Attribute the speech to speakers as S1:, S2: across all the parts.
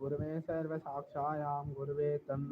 S1: गुरुवे सर्वसाक्षायां गुरुवे तं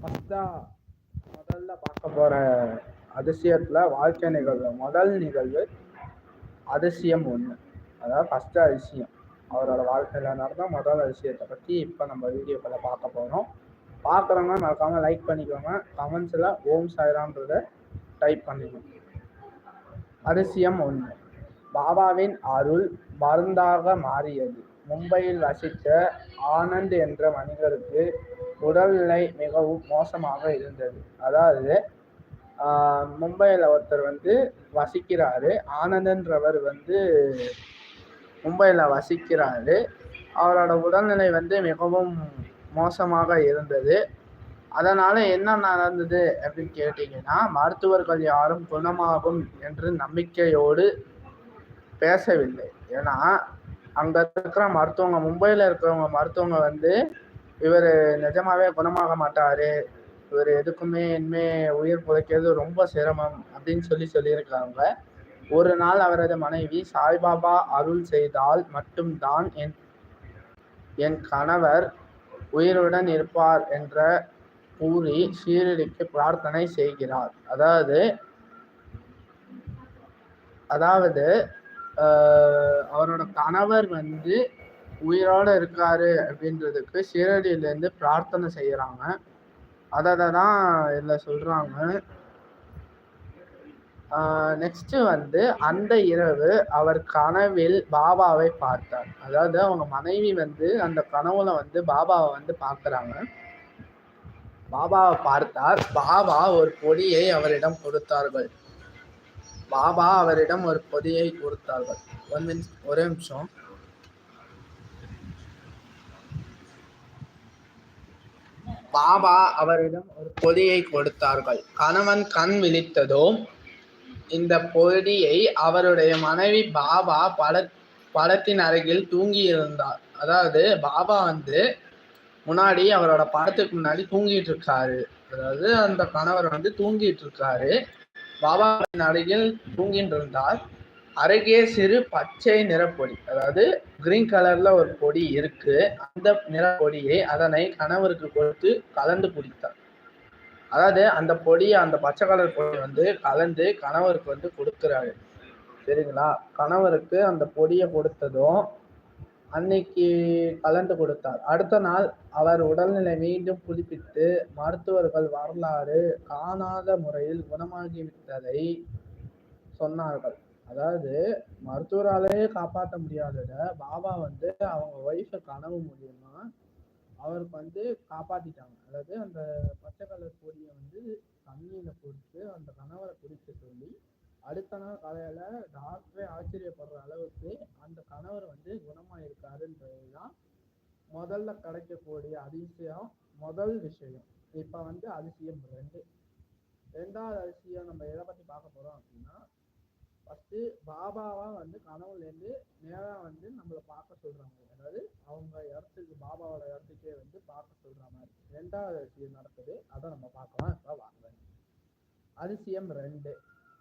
S1: ஃபஸ்ட்டாக முதல்ல பார்க்க போகிற அதிசயத்தில் வாழ்க்கை நிகழ்வு முதல் நிகழ்வு அதிசயம் ஒன்று அதாவது ஃபஸ்ட்டு அதிசயம். அவரோட வாழ்க்கையில் நடந்த முதல் அதிசயத்தை பற்றி இப்போ நம்ம வீடியோக்களை பார்க்க போகிறோம் பார்க்குறவங்க மறக்காமல் லைக் பண்ணிக்கோங்க. கமெண்ட்ஸில் ஓம் சாய்ராம்ன்றதை டைப் பண்ணிக்கணும் அதிசயம் ஒன்று. பாபாவின் அருள் மருந்தாக மாறியது. மும்பையில் வசித்த ஆனந்த் என்ற மனிதருக்கு உடல்நிலை மிகவும் மோசமாக இருந்தது. அதாவது மும்பையில் ஒருத்தர் வந்து வசிக்கிறாரு. ஆனந்தன்றவர் வந்து மும்பையில் வசிக்கிறாரு. அவரோட உடல்நிலை வந்து மிகவும் மோசமாக இருந்தது. அதனால் என்ன நடந்தது அப்படின்னு கேட்டீங்கன்னா மருத்துவர்கள் யாரும் குணமாகும் என்று நம்பிக்கையோடு பேசவில்லை. ஏன்னா அங்கே இருக்கிற மருத்துவங்க மும்பையில் இருக்கிறவங்க மருத்துவங்க வந்து இவர் நிஜமாவே குணமாக மாட்டார். இவர் எதுக்குமே இனிமே உயிர் புதைக்கிறது ரொம்ப சிரமம் அப்படின்னு சொல்லி சொல்லியிருக்காங்க. ஒரு நாள் அவரது மனைவி சாய்பாபா அருள் செய்தால் மட்டும்தான் என் என் கணவர் உயிருடன் இருப்பார் என்ற கூறி ஷீரடிக்கு பிரார்த்தனை செய்கிறார். அதாவது அதாவது அவரோட கணவர் வந்து உயிரோட இருக்காரு அப்படின்றதுக்கு ஷீரடியிலேருந்து பிரார்த்தனை செய்கிறாங்க அதை தான் இதில் சொல்கிறாங்க நெக்ஸ்ட்டு வந்து அந்த இரவு அவர் கனவில் பாபாவை பார்த்தார். அதாவது அவங்க மனைவி வந்து அந்த கனவுல வந்து பாபாவை வந்து பார்க்குறாங்க. பாபாவை பார்த்தார். பாபா ஒரு பொடியை அவரிடம் கொடுத்தார்கள். பாபா அவரிடம் ஒரு பொதியை கொடுத்தார்கள். ஒன் மினிட் ஒரே நிமிஷம். பாபா அவரிடம் ஒரு பொதியை கொடுத்தார்கள். கணவன் கண் விழித்ததும் இந்த பொதியை அவருடைய மனைவி பாபா பட படத்தின் அருகில் தூங்கி இருந்தார் அதாவது பாபா வந்து முன்னாடி அவரோட படத்துக்கு முன்னாடி தூங்கிட்டு இருக்காரு. அதாவது அந்த கணவர் வந்து தூங்கிட்டு இருக்காரு. பாபாவின் அருகில் தூங்கிட்டு இருந்தார். அருகே சிறு பச்சை நிறப்பொடி அதாவது கிரீன் கலர்ல ஒரு பொடி இருக்கு. அந்த நிறப்பொடியை அதனை கணவருக்கு கொடுத்து கலந்து குடித்தார். அதாவது அந்த பொடியை அந்த பச்சை கலர் பொடி வந்து கலந்து கணவருக்கு வந்து கொடுக்குறாரு. சரிங்களா? கணவருக்கு அந்த பொடியை கொடுத்ததும் அன்னைக்கு கலந்து கொடுத்தார். அடுத்த நாள் அவர் உடல்நிலை மீண்டும் புதுப்பித்து மருத்துவர்கள் வரலாறு காணாத முறையில் குணமாகிவிட்டதை சொன்னார்கள். அதாவது மருத்துவராலேயே காப்பாற்ற முடியாதத பாபா வந்து அவங்க ஒய்ஃபை கனவு மூலியமா அவருக்கு வந்து காப்பாத்திட்டாங்க. அதாவது அந்த பச்சை கலர் பொடியை வந்து தண்ணியில போட்டு அந்த கணவரை குடிக்க சொல்லி அடுத்த நாள் காலையில டாக்டரே ஆச்சரியப்படுற அளவுக்கு அந்த கணவர் வந்து குணமாயிருக்காருன்றது தான் முதல்ல கிடைக்கக்கூடிய அதிசயம் முதல் விஷயம். இப்ப வந்து அதிசயம் ரெண்டு. ரெண்டாவது அதிசயம் நம்ம எதை பத்தி பார்க்க போறோம் அப்படின்னா ஃபர்ஸ்ட் பாபாவா வந்து கனவுலேருந்து நேரா வந்து நம்மளை பார்க்க சொல்றாங்க. அதாவது அவங்க இடத்துக்கு பாபாவோட இடத்துக்கே வந்து பார்க்க சொல்ற மாதிரி. ரெண்டாவது அதிசயம் நடக்குது. அதை நம்ம பார்க்கலாம். இப்ப வாங்க. அதிசயம் ரெண்டு.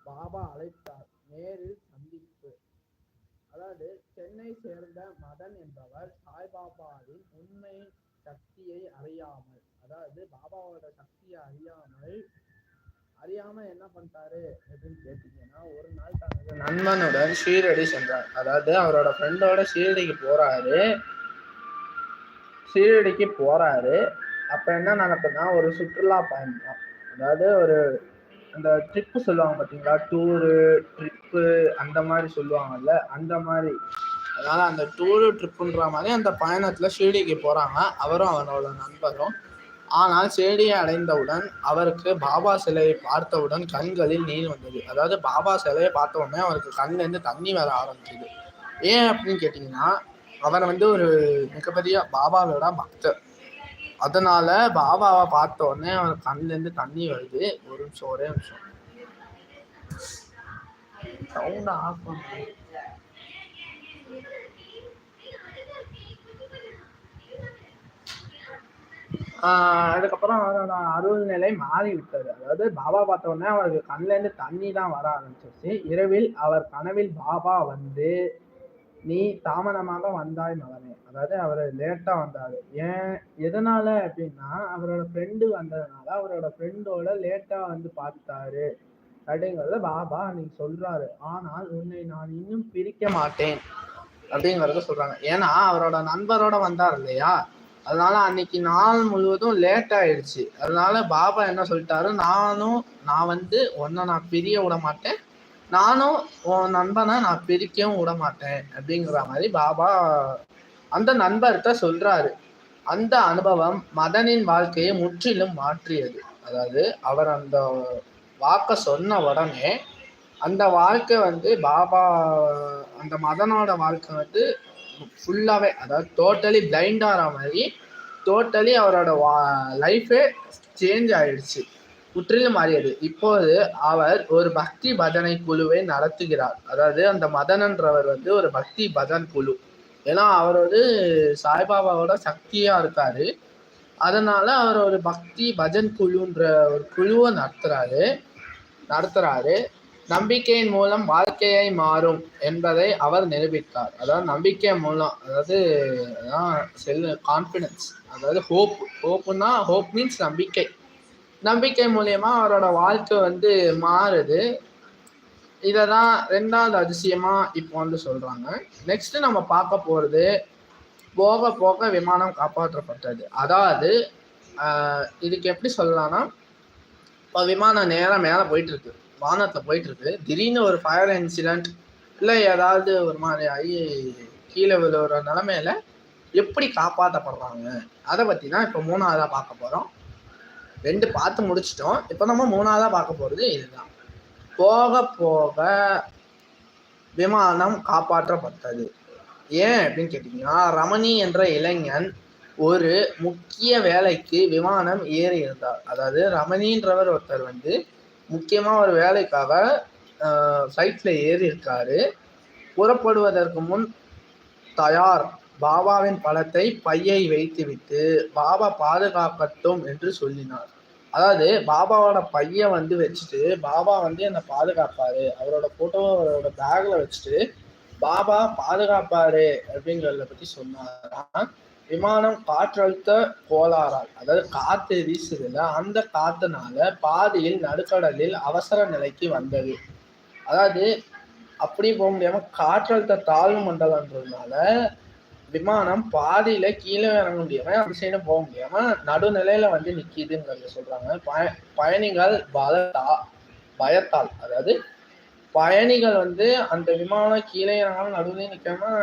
S1: பாபா அழைத்தார். நேரில் சந்திப்பு. அதாவது சென்னை சேர்ந்த மதன் என்பவர் சாய்பாபாவின் உண்மை சக்தியை அறியாமல் அதாவது பாபாவோட சக்தியை அறியாமல் அறியாம என்ன பண்ணிட்டாரு அப்படின்னு கேட்டீங்கன்னா ஒரு நாள் தனது நண்பனுடன் ஷீரடி சென்றார். அதாவது அவரோட ஃப்ரெண்டோட ஷீரடிக்கு போறாரு. ஷீரடிக்கு போறாரு. அப்ப என்ன நடக்குதுன்னா ஒரு சுற்றுலா பயணம். அதாவது ஒரு அந்த ட்ரிப்பு சொல்லுவாங்க பார்த்தீங்களா டூரு ட்ரிப்பு அந்த மாதிரி சொல்லுவாங்கல்ல அந்த மாதிரி. அதனால அந்த டூரு ட்ரிப்புன்ற மாதிரி அந்த பயணத்தில் ஷீரடிக்கு போகிறாங்க அவரும் அவனோட நண்பரும். ஆனால் ஷீரடியை அடைந்தவுடன் அவருக்கு பாபா சிலையை பார்த்தவுடன் கண்களில் நீர் வந்தது. அதாவது பாபா சிலையை பார்த்த உடனே அவருக்கு கண்லேருந்து தண்ணி வர ஆரம்பிச்சது. ஏன் அப்படின்னு கேட்டிங்கன்னா அவர் வந்து ஒரு மிகப்பெரிய பாபாவோட பக்தர். அதனால பாபாவை பார்த்த உடனே அவர் கண்ணுல இருந்து தண்ணி வருது. ஒரு நிமிஷம் ஒரே நிமிஷம். சவுண்ட் ஆஃப் ஆஹ் அதுக்கப்புறம் அவரோட அருள் நிலை மாறி விட்டது அதாவது பாபா பார்த்த உடனே அவருக்கு கண்ல இருந்து தண்ணி தான் வர ஆரம்பிச்சிருச்சு. இரவில் அவர் கனவில் பாபா வந்து நீ தாமதமாக வந்தாய் மகனே. அதாவது அவர் லேட்டா வந்தாரு. ஏன் எதனால அப்படின்னா அவரோட ஃப்ரெண்டு வந்ததுனால அவரோட ஃப்ரெண்டோட லேட்டா வந்து பார்த்தாரு அப்படிங்கறத பாபா அன்னைக்கு சொல்றாரு. ஆனால் உன்னை நான் இன்னும் பிரிக்க மாட்டேன். அப்படிங்கறத சொல்றாங்க. ஏன்னா அவரோட நண்பரோட வந்தார் இல்லையா? அதனால அன்னைக்கு நாள் முழுவதும் லேட் ஆயிடுச்சு. அதனால பாபா என்ன சொல்லிட்டாரு? நானும் நான் வந்து ஒன்ன நான் பிரிய விட மாட்டேன். நானும் உன் நண்பனை நான் பிரிக்கவும் விட மாட்டேன் அப்படிங்கிற மாதிரி பாபா அந்த நண்பர்கிட்ட சொல்றாரு. அந்த அனுபவம் மதனின் வாழ்க்கையை முற்றிலும் மாற்றியது. அதாவது அவர் அந்த வாக்க சொன்ன உடனே அந்த வாழ்க்கை வந்து பாபா அந்த மதனோட வாழ்க்கை வந்து ஃபுல்லாகவே அதாவது டோட்டலி பிளைண்ட் ஆகிற மாதிரி டோட்டலி அவரோட வா லைஃபே சேஞ்ச் ஆயிடுச்சு. முற்றிலும் மாறியது. இப்போது அவர் ஒரு பக்தி பஜனை குழுவை நடத்துகிறார். அதாவது அந்த மதனன்றவர் வந்து ஒரு பக்தி பஜன் குழு. ஏன்னா அவர் வந்து சாய்பாபாவோட சக்தியா இருக்காரு. அதனால அவர் ஒரு பக்தி பஜன் குழுன்ற ஒரு குழுவை நடத்துறாரு. நடத்துறாரு. நம்பிக்கையின் மூலம் வாழ்க்கையை மாறும் என்பதை அவர் நிரூபித்தார். அதாவது நம்பிக்கை மூலம் அதாவது செல் கான்ஃபிடன்ஸ் அதாவது ஹோப் ஹோப்புன்னா ஹோப் மீன்ஸ் நம்பிக்கை. நம்பிக்கை மூலயமா அவரோட வாழ்க்கை வந்து மாறுது. இதை தான் ரெண்டாவது அதிசயமா இப்போ வந்து சொல்றாங்க. நெக்ஸ்ட் நம்ம பார்க்க போறது போக போக விமானம் காப்பாற்றப்பட்டது. அதாவது இதுக்கு எப்படி சொல்லலாம்னா இப்போ விமானம் நேரம் மேலே போயிட்டு இருக்கு வானத்தில் போயிட்டு இருக்கு திடீர்னு ஒரு ஃபயர் இன்சிடென்ட் இல்லை ஏதாவது ஒரு மாதிரி ஆகி கீழே விழுற நிலமையில எப்படி காப்பாற்றப்படுறாங்க அதை பற்றி தான் இப்போ மூணாவதாக பார்க்க போகிறோம் ரெண்டு பார்த்து முடிச்சிட்டோம். இப்போ நம்ம மூணாவதாக பார்க்க போகிறது இதுதான். போக போக விமானம் காப்பாற்றப்பட்டது. ஏன் அப்படின்னு கேட்டிங்கன்னா ரமணி என்ற இளைஞன் ஒரு முக்கிய வேலைக்கு விமானம் ஏறி இருந்தார் அதாவது ரமணின்றவர் ஒருத்தர் வந்து முக்கியமாக ஒரு வேலைக்காக ஃப்ளைட்டில் ஏறி இருக்காரு புறப்படுவதற்கு முன் தயார் பாபாவின் படத்தை பையை வைத்துவிட்டு பாபா பாதுகாக்கட்டும் என்று சொல்லினார். அதாவது பாபாவோட பைய வந்து வச்சுட்டு பாபா வந்து என்னை பாதுகாப்பாரு. அவரோட போட்டோவை அவரோட பேக்ல வச்சுட்டு பாபா பாதுகாப்பாரு அப்படிங்கிறத பத்தி சொன்னாராம். விமானம் காற்றழுத்த கோளாறால் அதாவது காத்து வீசுதுல அந்த காத்துனால பாதியில் நடுக்கடலில் அவசர நிலைக்கு வந்தது. அதாவது அப்படி போக முடியாம காற்றழுத்த தாழ்வு மண்டலம்ன்றதுனால விமானம் பாதியில கீழே இறங்க முடியாம அந்த சைடு போக முடியாம நடுநிலையில வந்து நிக்கிதுங்கிறத சொல்றாங்க. பய பயணிகள் பலத்தா பயத்தால். அதாவது பயணிகள் வந்து அந்த விமானம் கீழே இறங்காம நடுவுலயே நிக்காம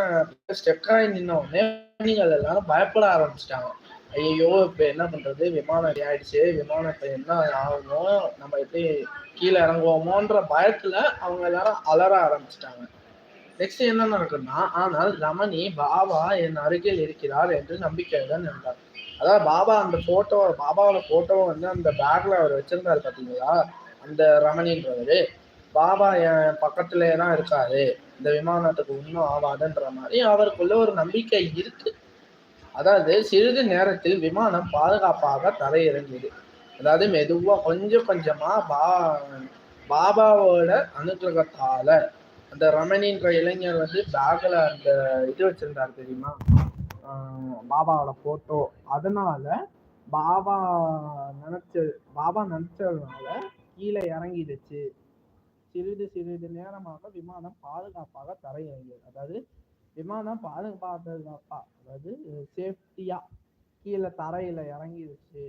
S1: ஸ்டெக்காகி நின்ன உடனே பயணிகள் எல்லாரும் பயப்பட ஆரம்பிச்சிட்டாங்க. ஐயோ இப்ப என்ன பண்றது? விமானம் ஆயிடுச்சு. விமானத்தை என்ன ஆகணும் நம்ம எப்படி கீழே இறங்குவோமோன்ற பயத்துல அவங்க எல்லாரும் அலற ஆரம்பிச்சிட்டாங்க. நெக்ஸ்ட் என்ன நடக்கும்னா ஆனால் ரமணி பாபா என் அருகில் இருக்கிறார் என்று நம்பிக்கையுடன் இருந்தார் அதாவது பாபா அந்த போட்டோ பாபாவோட போட்டோவை வந்து அந்த பேக்ல அவர் வச்சிருந்தாரு பாத்தீங்களா? அந்த ரமணின்றவரு. பாபா என் பக்கத்திலே தான் இருக்காரு. இந்த விமானத்துக்கு ஒன்றும் ஆகாதுன்ற மாதிரி அவருக்குள்ள ஒரு நம்பிக்கை இருக்கு. அதாவது சிறிது நேரத்தில் விமானம் பாதுகாப்பாக தரையிறங்கியது. அதாவது மெதுவாக கொஞ்சம் கொஞ்சமாக பா பாபாவோட அனுகிரகத்தால அந்த ரமணின்ற இளைஞர் வந்து பேக்கில் அந்த இது வச்சுருந்தார் தெரியுமா? பாபாவோட ஃபோட்டோ அதனால பாபா நினச்ச பாபா நினச்சதுனால கீழே இறங்கிடுச்சு. சிறிது சிறிது நேரமாக விமானம் பாதுகாப்பாக தரையிறங்கியது. அதாவது விமானம் பாதுகாப்பாக அதாவது சேஃப்டியாக கீழே தரையில் இறங்கிடுச்சு.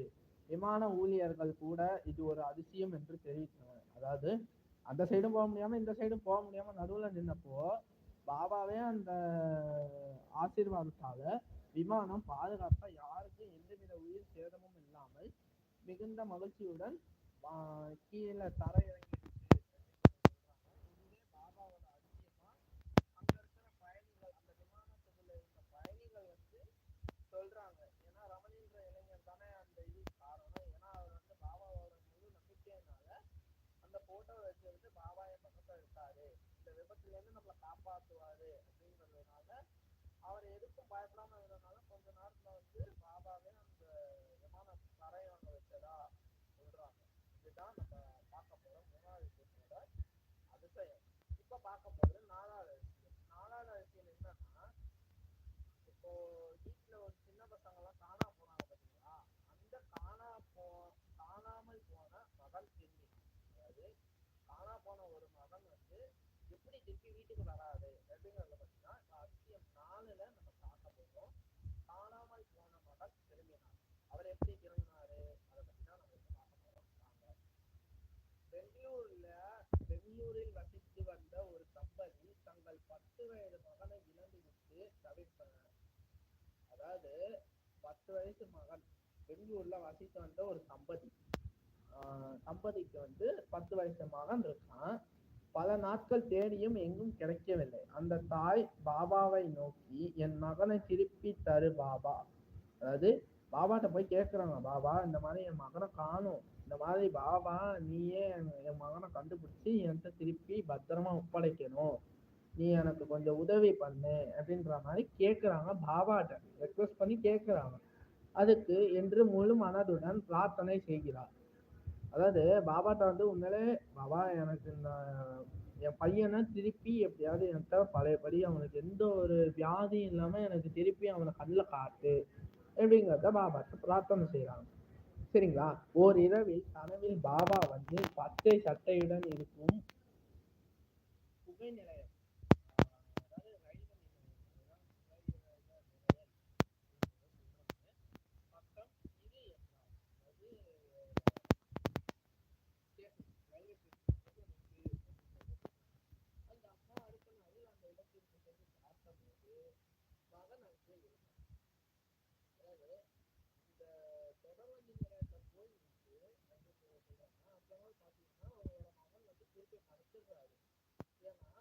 S1: விமான ஊழியர்கள் கூட இது ஒரு அதிசயம் என்று தெரிவித்தனர். அதாவது அந்த சைடும் போக முடியாம இந்த சைடும் போக முடியாம நடுவுல நின்னப்போ பாபாவே அந்த ஆசீர்வாதத்தால விமானம் பாதுகாப்பா யாருக்கும் எந்தவித உயிர் சேதமும் இல்லாமல் மிகுந்த மகிழ்ச்சியுடன் கீழே தரையிறங்கி இதுவே பாபாவோட அதிசயமா அங்க இருக்கிற பயணிகள் அந்த விமானத்துக்குள்ள இருந்த பயணிகள் வந்து சொல்றாங்க ஏன்னா ரமணின்ற இளைஞர் தானே அந்த இது காரணம் ஏன்னா அவர் வந்து பாபாவோட முழு நம்பிக்கையினால அந்த போட்டோ வச்சிருந்து பாபா என் பக்கத்துல இருக்காரு இந்த விபத்துல இருந்து நம்மளை காப்பாத்துவாரு அப்படின்றதுனால அவரை எதுக்கும் பயப்படாம இருந்தனால கொஞ்ச நேரத்துல வந்து பாபாவே அந்த விமானம் தரையிறங்க வச்சதா சொல்றாங்க. இதுதான் நம்ம பார்க்க போறோம் மூணாவது விஷயத்தோட அதிசயம். இப்ப பார்க்க போறது நாலாவது விஷயம். நாலாவது விஷயம் என்னன்னா இப்போ வீட்டுல ஒரு சின்ன பசங்க எல்லாம் காணா போனாங்க பாத்தீங்களா? அந்த காணா போ காணாமல் போன மகன் திரும்பி அதாவது காணா போன ஒரு மகன் வந்து எப்படி திருப்பி வீட்டுக்கு வராது அப்படிங்கறத பத்தினா இந்த அதிசயம் நாலுல நம்ம பார்க்க போறோம் காணாமல் போன மகன் திரும்பினார் அவர் எப்படி திரும்பினாரு அதை பத்தி தான் நம்ம இப்ப பார்க்க போறோம் வாங்க. பெங்களூர்ல பெங்களூரில் வசித்து வந்த ஒரு தம்பதி தங்கள் பத்து வயது மகனை இழந்துவிட்டு தவிர்த்தனர். அதாவது பத்து வயசு மகன் பெங்களூர்ல வசித்து வந்த ஒரு தம்பதி. தம்பதிக்கு வந்து பத்து வயசு மகன் இருக்கான். பல நாட்கள் தேடியும் எங்கும் கிடைக்கவில்லை. அந்த தாய் பாபாவை நோக்கி என் மகனை திருப்பி தரு பாபா. அதாவது பாபாட்ட போய் கேட்குறாங்க பாபா இந்த மாதிரி என் மகனை காணும். இந்த மாதிரி பாபா நீயே என் என் மகனை கண்டுபிடிச்சி என்கிட்ட திருப்பி பத்திரமா ஒப்படைக்கணும். நீ எனக்கு கொஞ்சம் உதவி பண்ணு அப்படின்ற மாதிரி கேட்குறாங்க பாபாட்ட. ரெக்வஸ்ட் பண்ணி கேட்குறாங்க அதுக்கு என்று முழு மனதுடன் பிரார்த்தனை செய்கிறார். அதாவது பாபாட்ட வந்து உண்மையிலே பாபா எனக்கு இந்த என் பையனை திருப்பி எப்படியாவது என்கிட்ட பழையபடி அவனுக்கு எந்த ஒரு வியாதியும் இல்லாமல் எனக்கு திருப்பி அவனை கண்ணில் காட்டு. அப்படிங்கிறத பாபாட்ட பிரார்த்தனை செய்கிறாங்க சரிங்களா? ஓர் இரவில் கனவில் பாபா வந்து பச்சை சட்டையுடன் இருக்கும் புகை நிலையம் ஆஹ் அதாவது ரயில் நிலையம் அதுதான் புகை நிலையம் பக்கம் இது என்றார் அதாவது ஸ்டேஷன் ரயில்வே ஸ்டேஷன் அந்த அம்மா அடுத்த நாள் அந்த இடத்திற்கு சென்று பார்த்தபோது மகன் அங்கே இருந்தான் அதாவது இந்த தொடர்வண்டி நிலையத்தில் போய் வந்து வந்து சொல்றாங்கன்னா அந்த நாள் பார்த்தீங்கன்னா அவரோட மகன் வந்து திருப்பி மறைச்சிடுறாரு ஏன்னா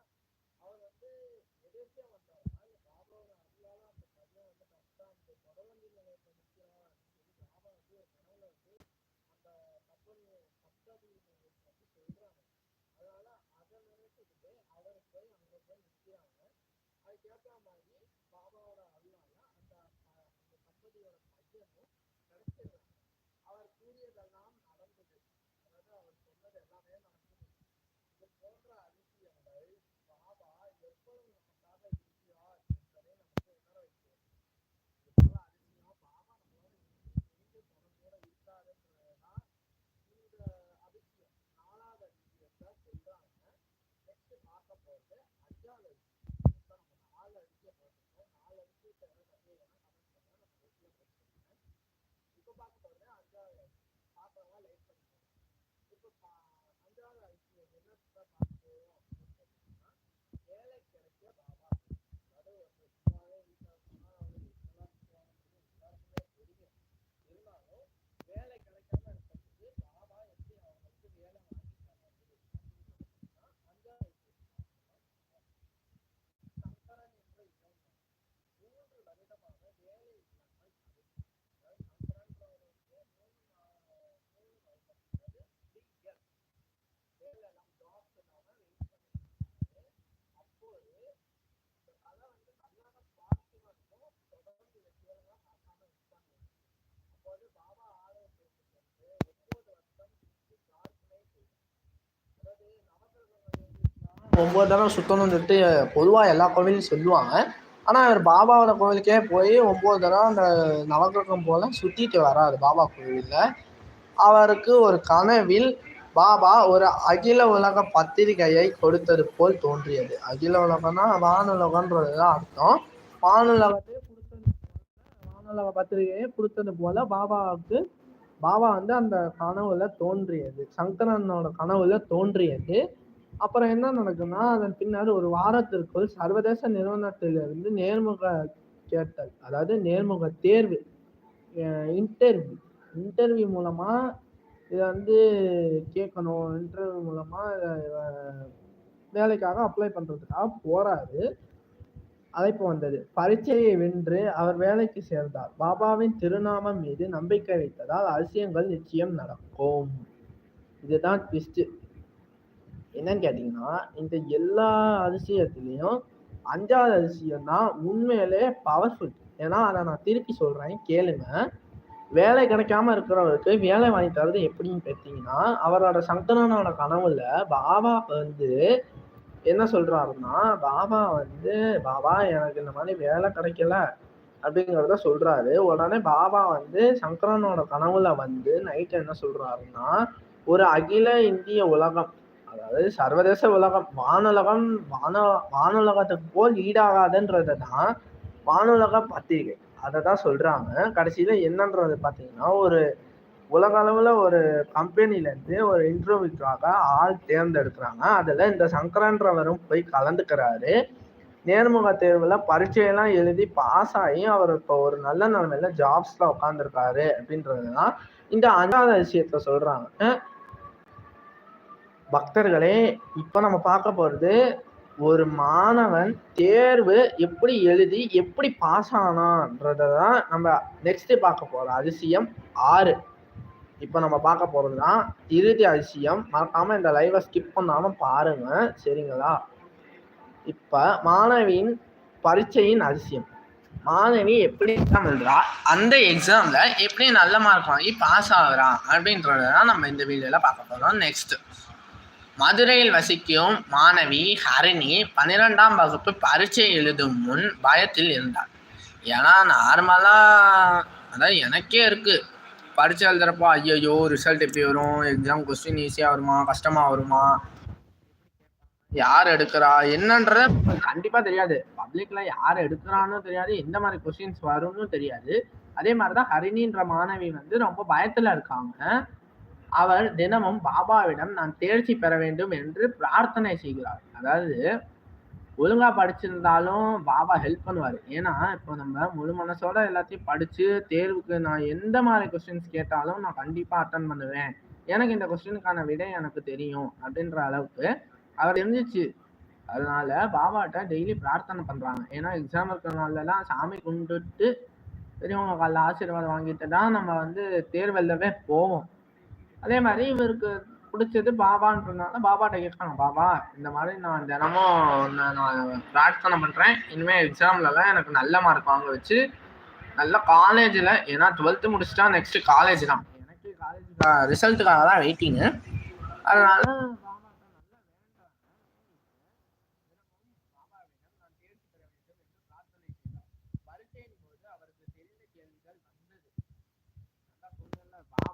S1: அவர் வந்து எதிர்த்தே வந்தாருன்னா இந்த பாபாவோட அருளால அந்த பையன் வந்து கரெக்டா அந்த தொடர்வண்டி நிலையத்தில் நிற்கிறான் அப்படின்னு சொல்லி பாபா வந்து ஒரு கனவுல வந்து அந்த கம்பெனி கம்பெனி வந்து சொல்றாங்க அதனால அதை நினைச்சுக்கிட்டு அவர் போய் அங்க போய் நிற்கிறாங்க கேட்ட மாதிரி பாபாவோட அருளால அந்த அந்த தம்பதியோட பையனும் கிடைச்சிடுறாங்க அவர் கூறியதெல்லாம் நடந்தது அதாவது அவர் சொன்னது எல்லாமே நடந்தது இது போன்ற அதிசயங்கள் பாபா எப்பொழுது நமக்காக இருக்கிறார் என்பதை நமக்கு உணர வைக்கிறது இது போல அதிசயம் பாபா நம்மளோட இருந்து தொடர்போட இருக்காருன்றதுதான் இந்த அதிசயம் நாலாவது அதிசயத்தை சொல்றாங்க நெக்ஸ்ட் பார்க்க போறது அஞ்சாவது இப்போ பார்க்க போறது அஞ்சாவது அதிசயம் பார்க்கறவங்க லைக் பண்ணிக்கோங்க இப்போ பா- அஞ்சாவது அதிசயம் என்னத்தை பார்க்க போறோம் அப்படின்னு பார்த்தீங்கன்னா வேலை கிடைக்க பாபா அதாவது ஒரு சும்மாவே வீட்டில் சொன்னா அவங்களுக்கு இதெல்லாம் சும்மாவே எல்லாருக்குமே தெரியும் ஒம்பது தடவை சுற்றணும்னு சொல்லிட்டு பொதுவாக எல்லா கோவிலும் சொல்லுவாங்க. ஆனால் இவர் பாபாவோட கோவிலுக்கே போய் ஒம்பது தடவை அந்த நவகிரகம் போல் சுற்றிட்டு வராரு பாபா கோவிலில். அவருக்கு ஒரு கனவில் பாபா ஒரு அகில உலக பத்திரிகையை கொடுத்தது போல் தோன்றியது. அகில உலகம்னா வானுலகன்றது தான் அர்த்தம். வானுலகத்தை கொடுத்தது பத்திரிகையை கொடுத்தது போல பாபாவுக்கு பாபா வந்து அந்த கனவுல தோன்றியது. சங்கரனோட கனவுல தோன்றியது. அப்புறம் என்ன நடக்குன்னா அதன் பின்னர் ஒரு வாரத்திற்குள் சர்வதேச நிறுவனத்திலிருந்து நேர்முக கேட்டல் அதாவது நேர்முக தேர்வு இன்டர்வியூ இன்டர்வியூ மூலமா இதை வந்து கேட்கணும். இன்டர்வியூ மூலமா வேலைக்காக அப்ளை பண்றதுக்காக போறாரு. அழைப்பு வந்தது. பரீட்சையை வென்று அவர் வேலைக்கு சேர்ந்தார். பாபாவின் திருநாமம் மீது நம்பிக்கை வைத்ததால் அதிசயங்கள் நிச்சயம் நடக்கும். இதுதான் ட்விஸ்ட் என்னன்னு கேட்டீங்கன்னா இந்த எல்லா அதிசயத்திலையும் அஞ்சாவது அதிசயம் தான் உண்மையிலே பவர்ஃபுல் ஏன்னா அதை நான் திருப்பி சொல்றேன் கேளுங்க. வேலை கிடைக்காம இருக்கிறவருக்கு வேலை வாங்கி தரது எப்படின்னு பார்த்தீங்கன்னா அவரோட சங்கரனோட கனவுல பாபா வந்து என்ன சொல்றாருன்னா பாபா வந்து பாபா எனக்கு இந்த மாதிரி வேலை கிடைக்கல அப்படிங்கிறத சொல்றாரு. உடனே பாபா வந்து சங்கரனோட கனவுல வந்து நைட் என்ன சொல்றாருன்னா ஒரு அகில இந்திய உலகம் அதாவது சர்வதேச உலகம் வானுலகம் வான வானுலகத்துக்கு போல் ஈடாகாதுன்றது தான் வானுலக பத்திரிகை. அதை தான் சொல்றாங்க. கடைசியில என்னன்றது பார்த்தீங்கன்னா ஒரு உலக அளவில் ஒரு கம்பெனிலேருந்து ஒரு இன்டர்வியூக்காக ஆள் தேர்ந்தெடுக்கிறாங்க. அதில் இந்த சங்கரன்றவரும் போய் கலந்துக்கிறாரு. நேர்முக தேர்வில் பரீட்சையெல்லாம் எழுதி பாஸ் ஆகி அவர் இப்போ ஒரு நல்ல நிலைமையில ஜாப்ஸில் உட்காந்துருக்காரு அப்படின்றது தான் இந்த அஞ்சாவது விஷயத்த சொல்கிறாங்க பக்தர்களே இப்போ நம்ம பார்க்க போகிறது ஒரு மாணவன் தேர்வு எப்படி எழுதி எப்படி பாஸ் ஆனான்றத தான் நம்ம நெக்ஸ்ட் பார்க்க போகிறோம் அதிசயம் ஆறு. இப்போ நம்ம பார்க்க போகிறது தான் இறுதி அதிசயம் மறக்காமல் இந்த லைவை ஸ்கிப் பண்ணாமல் பாருங்கள் சரிங்களா? இப்போ மாணவியின் பரீட்சையின் அதிசயம். மாணவி எப்படி எக்ஸாம் எழுதுறா? அந்த எக்ஸாமில் எப்படி நல்ல மார்க் வாங்கி பாஸ் ஆகுறான் அப்படின்றத தான் நம்ம இந்த வீடியோவில் பார்க்க போகிறோம் நெக்ஸ்ட்டு மதுரையில் வசிக்கும் மாணவி ஹரிணி பன்னிரெண்டாம் வகுப்பு பரீட்சை எழுதும் முன் பயத்தில் இருந்தார் ஏன்னா நார்மலாக அதான் எனக்கே இருக்குது பரீட்சை எழுதுறப்போ ஐயோ ரிசல்ட் எப்படி வரும்? எக்ஸாம் கொஸ்டின் ஈஸியாக வருமா? கஷ்டமாக வருமா? யார் எடுக்கிறா? என்னன்றத கண்டிப்பாக தெரியாது. பப்ளிக்கில் யார் எடுக்கிறான்னு தெரியாது. எந்த மாதிரி கொஸ்டின்ஸ் வரும்னு தெரியாது. அதே மாதிரி தான் ஹரிணின்ற மாணவி வந்து ரொம்ப பயத்தில் இருக்காங்க. அவர் தினமும் பாபாவிடம் நான் தேர்ச்சி பெற வேண்டும் என்று பிரார்த்தனை செய்கிறார் அதாவது ஒழுங்கா படிச்சிருந்தாலும் பாபா ஹெல்ப் பண்ணுவார். ஏன்னா இப்போ நம்ம முழு மனசோட எல்லாத்தையும் படிச்சு தேர்வுக்கு நான் எந்த மாதிரி கொஸ்டின்ஸ் கேட்டாலும் நான் கண்டிப்பாக அட்டன் பண்ணுவேன். எனக்கு இந்த கொஸ்டினுக்கான விடை எனக்கு தெரியும் அப்படின்ற அளவுக்கு அவர் இருந்துச்சு அதனால பாபாட்ட டெய்லி பிரார்த்தனை பண்றாங்க. ஏன்னா எக்ஸாம் இருக்கிற நாள்லாம் சாமி கும்பிட்டு பெரியவங்க காலில் ஆசீர்வாதம் வாங்கிட்டு தான் நம்ம வந்து தேர்வெல்லவே போவோம். அதே மாதிரி இவருக்கு பிடிச்சது பாபான்றதுனால பாபாட்ட கேட்கணும். பாபா இந்த மாதிரி நான் தினமும் நான் பிரார்த்தனை பண்ணுறேன் இனிமேல் எக்ஸாம்லலாம் எனக்கு நல்ல மார்க் வாங்க வச்சு நல்ல காலேஜில் ஏன்னா டுவெல்த்து முடிச்சுட்டா நெக்ஸ்ட் காலேஜ் தான். எனக்கு காலேஜ் ரிசல்ட்டுக்காக தான் வெயிட்டிங்கு அதனால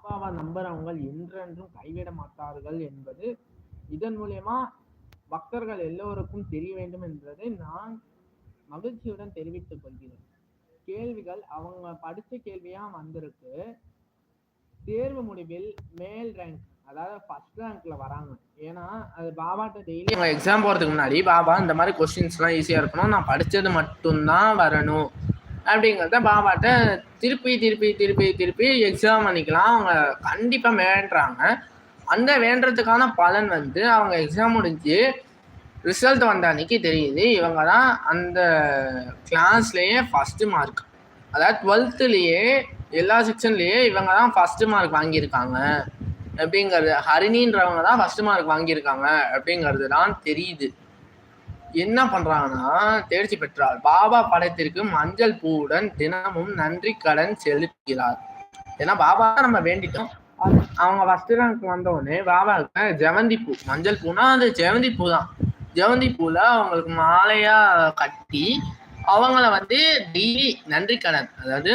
S1: அப்பாவை நம்புறவங்க என்றென்றும் கைவிட மாட்டார்கள் என்பது இதன் மூலியமா பக்தர்கள் எல்லோருக்கும் தெரிய வேண்டும் என்பதை நான் மகிழ்ச்சியுடன் தெரிவித்துக் கொள்கிறேன். கேள்விகள் அவங்க படித்த கேள்வியா வந்திருக்கு. தேர்வு முடிவில் மேல் ரேங்க் அதாவது ஃபர்ஸ்ட் ரேங்க்ல வராங்க. ஏன்னா அது பாபாட்ட டெய்லி எக்ஸாம் போறதுக்கு முன்னாடி பாபா இந்த மாதிரி கொஸ்டின்ஸ்லாம் ஈஸியா இருக்கணும். நான் படிச்சது மட்டும்தான் வரணும். அப்படிங்கிறத பாபாட்ட திருப்பி திருப்பி திருப்பி திருப்பி எக்ஸாம் பண்ணிக்கலாம் அவங்க கண்டிப்பாக வேண்டுறாங்க. அந்த வேண்டுறதுக்கான பலன் வந்து அவங்க எக்ஸாம் முடிஞ்சு ரிசல்ட் வந்த அன்னைக்கு தெரியுது. இவங்க தான் அந்த கிளாஸ்லேயே ஃபஸ்ட்டு மார்க் அதாவது டுவெல்த்துலேயே எல்லா செக்ஷன்லேயே இவங்க தான் ஃபஸ்ட்டு மார்க் வாங்கியிருக்காங்க. அப்படிங்கிறது ஹரிணின்றவங்க தான் ஃபஸ்ட்டு மார்க் வாங்கியிருக்காங்க அப்படிங்கிறது தான் தெரியுது. என்ன பண்றாங்கன்னா தேர்ச்சி பெற்றார் பாபா படத்திற்கு மஞ்சள் பூவுடன் தினமும் நன்றி கடன் செலுத்துகிறார். ஏன்னா பாபா நம்ம வேண்டிட்டோம். அவங்க ஃபர்ஸ்ட் ரேங்க் வந்த பாபாவுக்கு ஜெவந்தி பூ. மஞ்சள் பூனா அது ஜெவந்தி பூ தான். ஜெவந்தி பூல அவங்களுக்கு மாலையா கட்டி அவங்கள வந்து டெய்லி நன்றி கடன் அதாவது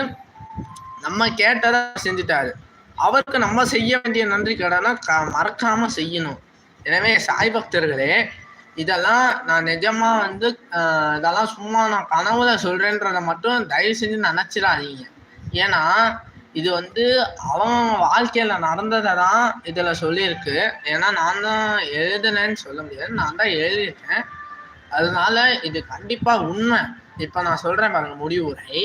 S1: நம்ம கேட்டதை செஞ்சுட்டாரு. அவருக்கு நம்ம செய்ய வேண்டிய நன்றி கடனை க மறக்காம செய்யணும். எனவே சாய் பக்தர்களே இதெல்லாம் நான் நிஜமா வந்து இதெல்லாம் சும்மா நான் கனவுல சொல்றேன்றத மட்டும் தயவு செஞ்சு நினைச்சிடாதீங்க. ஏன்னா இது வந்து அவன் வாழ்க்கையில நடந்ததை தான் இதுல சொல்லியிருக்கு. ஏன்னா நான் தான் எழுதுனேன்னு சொல்ல முடியாது. நான் தான் எழுதியிருக்கேன். அதனால இது கண்டிப்பா உண்மை. இப்ப நான் சொல்றேன் பாருங்க முடிவுரை.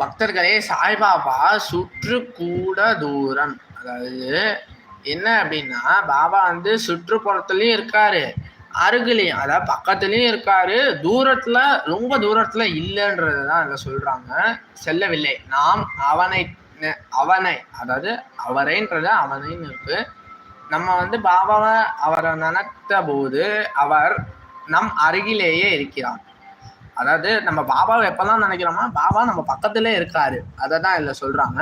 S1: பக்தர்களே சாய்பாபா சுற்று கூட தூரம். அதாவது என்ன அப்படின்னா பாபா வந்து சுற்றுப்புறத்துலயும் இருக்காரு அருகிலையும் அதாவது பக்கத்துலயும் இருக்காரு. தூரத்துல ரொம்ப தூரத்துல இல்லைன்றது தான் இதை சொல்றாங்க. செல்லவில்லை. நாம் அவனை அவனை அதாவது அவரைன்றது அவனைன்னு இருக்கு. நம்ம வந்து பாபாவை அவரை நினைத்த போது அவர் நம் அருகிலேயே இருக்கிறார். அதாவது நம்ம பாபாவை எப்பெல்லாம் நினைக்கிறோமோ பாபா நம்ம பக்கத்திலே இருக்காரு. அதை தான் இதில் சொல்கிறாங்க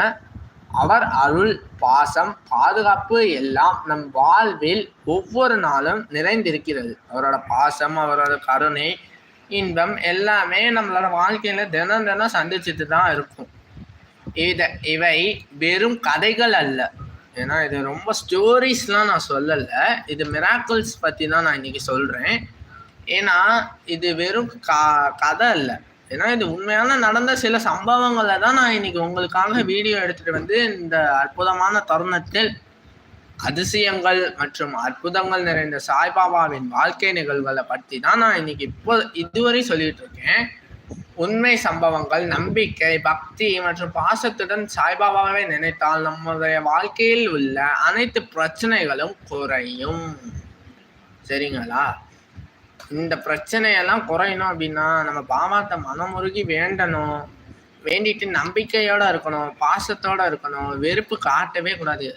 S1: அவர் அருள் பாசம் பாதுகாப்பு எல்லாம் நம் வாழ்வில் ஒவ்வொரு நாளும் நிறைந்திருக்கிறது. அவரோட பாசம் அவரோட கருணை இன்பம் எல்லாமே நம்மளோட வாழ்க்கையில தினம் தினம் சந்திச்சுட்டு தான் இருக்கும். இதை இவை வெறும் கதைகள் அல்ல. ஏன்னா இது ரொம்ப ஸ்டோரிஸ்லாம் நான் சொல்லலை. இது மிராக்கிள்ஸ் பற்றி தான் நான் இன்றைக்கி சொல்கிறேன் ஏன்னா இது வெறும் கா கதை இல்லை ஏன்னா இது உண்மையான நடந்த சில சம்பவங்களை தான் நான் இன்னைக்கு உங்களுக்காக வீடியோ எடுத்துட்டு வந்து இந்த அற்புதமான தருணத்தில் அதிசயங்கள் மற்றும் அற்புதங்கள் நிறைந்த சாய்பாபாவின் வாழ்க்கை நிகழ்வுகளை பற்றி தான் நான் இன்னைக்கு இப்போ இதுவரை சொல்லிட்டு இருக்கேன். உண்மை சம்பவங்கள் நம்பிக்கை பக்தி மற்றும் பாசத்துடன் சாய்பாபாவை நினைத்தால் நம்முடைய வாழ்க்கையில் உள்ள அனைத்து பிரச்சனைகளும் குறையும். சரிங்களா? இந்த பிரச்சனையெல்லாம் குறையணும் அப்படின்னா நம்ம பாபாத்தை மனமுருகி வேண்டணும். வேண்டிட்டு நம்பிக்கையோட இருக்கணும் பாசத்தோட இருக்கணும் வெறுப்பு காட்டவே கூடாது.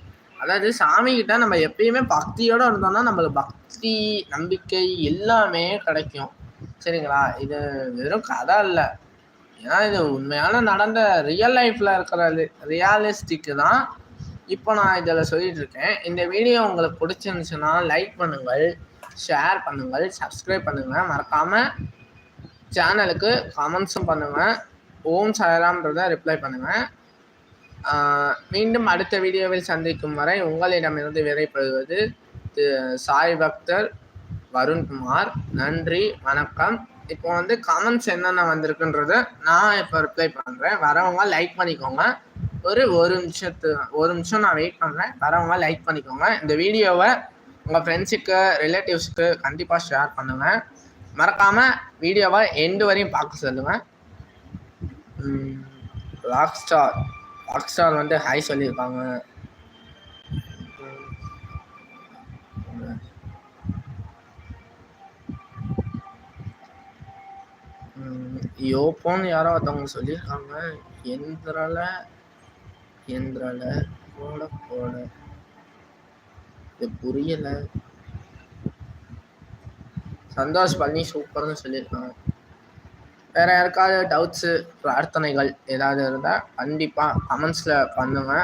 S1: அதாவது சாமிகிட்ட நம்ம எப்பயுமே பக்தியோட இருந்தோம்னா நம்மளுக்கு பக்தி நம்பிக்கை எல்லாமே கிடைக்கும். சரிங்களா? இது வெறும் கதை இல்லை ஏன்னா இது உண்மையான நடந்த ரியல் லைஃப்பில் இருக்கிற ரியாலிஸ்டிக்கு தான். இப்போ நான் இதில் சொல்லிட்டு இருக்கேன். இந்த வீடியோ உங்களுக்கு பிடிச்சிருந்துச்சுன்னா லைக் பண்ணுங்கள். ஷேர் பண்ணுங்கள் சப்ஸ்கிரைப் பண்ணுங்கள். மறக்காமல் சேனலுக்கு கமெண்ட்ஸும் பண்ணுங்கள் ஓம் சாயராம்ன்றத ரிப்ளை பண்ணுங்கள் மீண்டும் அடுத்த வீடியோவில் சந்திக்கும் வரை உங்களிடமிருந்து விரைப்படுவது சாய் பக்தர் வருண்குமார். நன்றி வணக்கம். இப்போ வந்து கமெண்ட்ஸ் என்னென்ன வந்திருக்குன்றத நான் இப்போ ரிப்ளை பண்ணுறேன் வரவங்க லைக் பண்ணிக்கோங்க. ஒரு ஒரு நிமிஷத்து ஒரு நிமிஷம் நான் வெயிட் பண்ணுறேன் வரவங்க லைக் பண்ணிக்கோங்க. இந்த வீடியோவை உங்கள் ஃப்ரெண்ட்ஸுக்கு ரிலேட்டிவ்ஸுக்கு கண்டிப்பாக ஷேர் பண்ணுங்கள் மறக்காமல் வீடியோவை எண்டு வரையும் பார்க்க சொல்லுங்கள் ராக் ஸ்டார் ராக் ஸ்டார் வந்து ஹாய் சொல்லியிருக்காங்க. யோப்போன்னு யாரோ ஒருத்தவங்க சொல்லியிருக்காங்க. எந்திரல எந்திரல போட போட. இது புரியல. சந்தோஷ் பழனி சூப்பர்னு சொல்லியிருக்காங்க. வேற யாருக்காவது டவுட்ஸு பிரார்த்தனைகள் ஏதாவது இருந்தால் கண்டிப்பாக கமெண்ட்ஸில் பண்ணுங்க.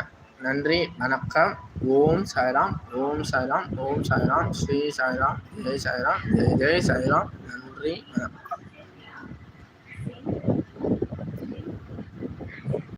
S1: நன்றி வணக்கம். ஓம் சாய்ராம் ஓம் சாய்ராம் ஓம் சாய்ராம் ஸ்ரீ சாய்ராம் ஜெய் சாய்ராம் ஜெய் ஜெய் சாய்ராம். நன்றி வணக்கம்.